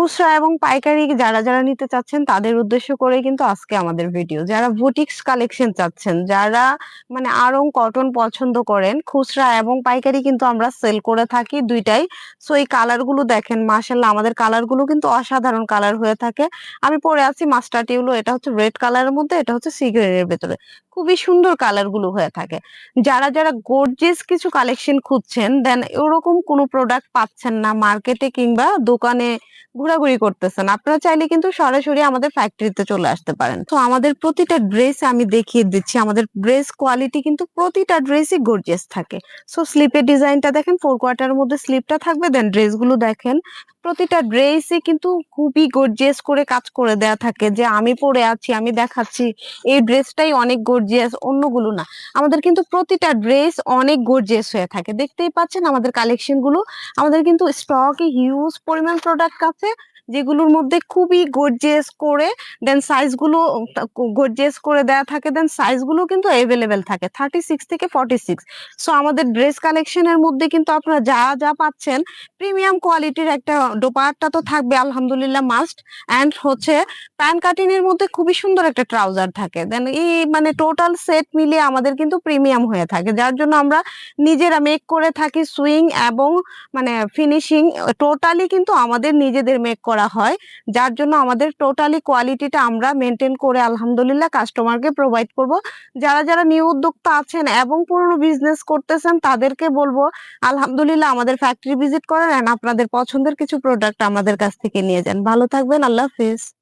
খুচরা এবং পাইকারি যারা যারা নিতে চাচ্ছেন, তাদের উদ্দেশ্য করে কিন্তু আজকে আমাদের ভিডিও যারা বুটিক্স কালেকশন চাচ্ছেন, যারা মানে আরং কটন পছন্দ করেন, খুচরা এবং পাইকারি কিন্তু আমরা সেল করে থাকি দুইটাই। সো এই কালারগুলো দেখেন মার্শাল্লাহ আমাদের কালারগুলো কিন্তু অসাধারণ কালার হয়ে থাকে। আমি পরে আছি মাস্টার টিউলো এটা হচ্ছে রেড কালারের মধ্যে, এটা হচ্ছে সিগারেটের ভেতরে। খুবই সুন্দর কালারগুলো হয়ে থাকে। যারা যারা গর্জিয়াস কিছু কালেকশন খুঁজছেন দেন ওরকম কোনো প্রোডাক্ট পাচ্ছেন না মার্কেটে কিংবা দোকানে ঘোরাঘুরি করতেছেন। আপনারা চাইলে কিন্তু সরাসরি আমাদের ফ্যাক্টরিতে চলে আসতে পারেন। তো আমাদের প্রতিটা ড্রেস আমি দেখিয়ে দিচ্ছি। আমাদের ড্রেস কোয়ালিটি কিন্তু প্রতিটা ড্রেসই গর্জিয়াস থাকে। সো স্লিপের ডিজাইনটা দেখেন ফোর কোয়ার্টারের মধ্যে স্লিপটা থাকবে দেন ড্রেসগুলো দেখেন। প্রতিটা ড্রেসই কিন্তু খুবই গর্জিয়াস করে কাজ করে দেয়া থাকে যে আমি পরে আছি, আমি দেখাচ্ছি। এই ড্রেসটাই অনেক গর্জিয়াস অন্যগুলো না। আমাদের কিন্তু প্রতিটা ড্রেস অনেক গর্জিয়াস হয়ে থাকে। দেখতেই পাচ্ছেন আমাদের কালেকশনগুলো আমাদের কিন্তু স্টকে হিউজ পরিমাণ প্রোডাক্ট আছে। যেগুলোর মধ্যে খুবই গর্জিয়াস করে দেন সাইজগুলো গর্জিয়াস করে দেয়া থাকে দেন সাইজগুলো কিন্তু অ্যাভেলেবেল থাকে থার্টি সিক্স থেকে ফর্টি সিক্স সো আমাদের ড্রেস কালেকশনের মধ্যে কিন্তু আপনারা যা যা পাচ্ছেন প্রিমিয়াম কোয়ালিটির একটা দোপাট্টা তো থাকবে, আলহামদুলিল্লাহ মাস্ট অ্যান্ড হচ্ছে প্যান কাটিং এর মধ্যে খুবই সুন্দর একটা ট্রাউজার থাকে। দেন এই মানে টোটাল সেট মিলিয়ে আমাদের কিন্তু প্রিমিয়াম হয়ে থাকে। যার জন্য আমরা নিজেরা মেক করে থাকি সুইং এবং মানে ফিনিশিং টোটালি কিন্তু আমাদের নিজেদের মেক করা হয়, যার জন্য আমাদের টোটালি কোয়ালিটিটা আমরা মেনটেন করে আলহামদুলিল্লাহ কাস্টমারকে প্রোভাইড করব। যারা যারা নিউ উদ্যোক্তা আছেন এবং পুরনো বিজনেস করতেছেন, তাদেরকে বলব, আলহামদুলিল্লাহ আমাদের ফ্যাক্টরি ভিজিট করেন আপনাদের পছন্দের কিছু প্রোডাক্ট আমাদের কাছ থেকে নিয়ে যান। ভালো থাকবেন, আল্লাহ হাফিজ।